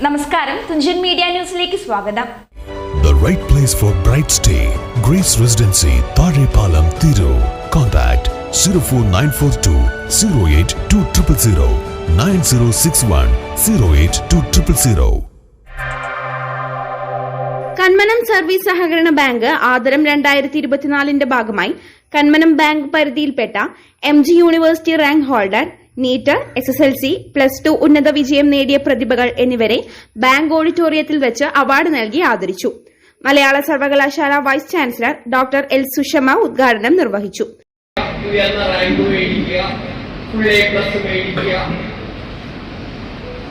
നമസ്കാരം തുഞ്ചൻ മീഡിയ ന്യൂസിലേക്ക് സ്വാഗതം The right place for bright stay. Grace Residency, Parepalam, Thiru. Contact 04942 08200 9061 08200. Kanmanam service സഹകരണ bank ആദരം രണ്ടായിരത്തി ഇരുപത്തിനാലിന്റെ ഭാഗമായി Kanmanam bank പരിധിയിൽപ്പെട്ട M G university rank holder NEET S S L C plus two ഉന്നത വിജയം നേടിയ പ്രതിഭകൾ എന്നിവരെ ബാങ്ക് ഓഡിറ്റോറിയത്തിൽ വെച്ച് അവാർഡ് നൽകി ആദരിച്ചു. മലയാള സർവകലാശാല vice chancellor doctor L Sushama ഉദ്ഘാടനം നിർവഹിച്ചു.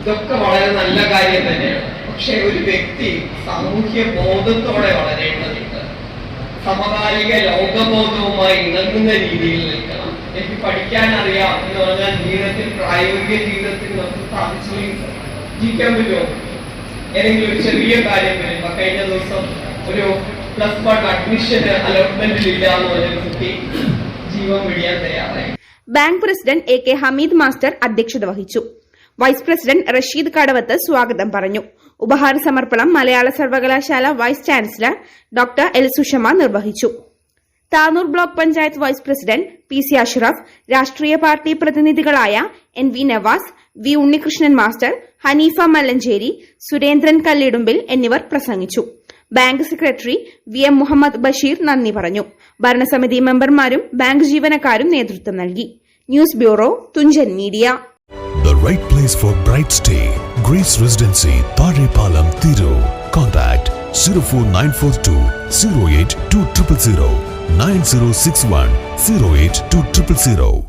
ഇതൊക്കെ വളരെ നല്ല കാര്യം തന്നെയാണ്. പക്ഷെ ഒരു വ്യക്തി സാമൂഹ്യ ബോധത്തോടെ വളരേണ്ടതുണ്ട്. സമകാലിക ലോകബോധവുമായി ഇണങ്ങുന്ന രീതിയിൽ നിൽക്കണം. എനിക്ക് പഠിക്കാൻ അറിയാം എന്ന് പറഞ്ഞാൽ ജീവിതത്തിൽ പ്രായോഗിക ജീവിതത്തിൽ നമുക്ക് സാധിച്ചു ജീവിക്കാൻ പറ്റുമോ? ഏതെങ്കിലും ഒരു ചെറിയ കാര്യം വരും കഴിഞ്ഞ ദിവസം ഒരു പ്ലസ് വൺ അഡ്മിഷൻ അലോട്ട്മെന്റിൽ ഇല്ല എന്ന് പറഞ്ഞ കുട്ടി ജീവൻ വെടിയാൻ തയ്യാറായി. Bank president A K Hameed master അധ്യക്ഷത വഹിച്ചു. വൈസ് പ്രസിഡന്റ് റഷീദ് കടവത്ത് സ്വാഗതം പറഞ്ഞു. ഉപഹാര സമർപ്പണം മലയാള സർവകലാശാല vice chancellor doctor L Sushama നിർവഹിച്ചു. Tanur block panchayat vice president P C Ashraf രാഷ്ട്രീയ party പ്രതിനിധികളായ N V Navas V Unnikrishnan master Hanifa Mallanchery Surendran Kallidumbil എന്നിവർ പ്രസംഗിച്ചു. Bank secretary V M Muhammad Basheer നന്ദി പറഞ്ഞു. ഭരണസമിതി മെമ്പർമാരും ബാങ്ക് ജീവനക്കാരും നേതൃത്വം നൽകി. News bureau Thunchan media. The right place for bright stay. Grace Residency, Parepalam, Thiru. Contact 04942 08200 9061 08200.